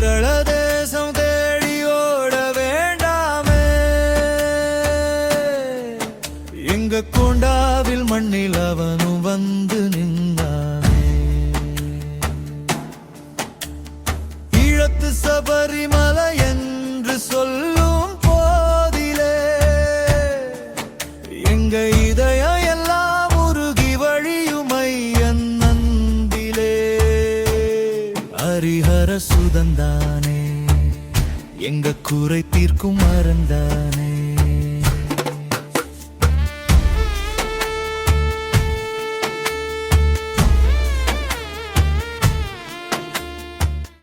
கேரள தேசம் தேடி ஓட வேண்டாமே. எங்க கொண்டாவில் மண்ணில் அவனும் வந்து நின்றானே ஈழத்து சபரிமலை என்று சொல்லும் போதிலே எங்க இதயம் ஹரிஹர சுதந்தானே. எங்க குறை தீர்க்கும் மறந்தானே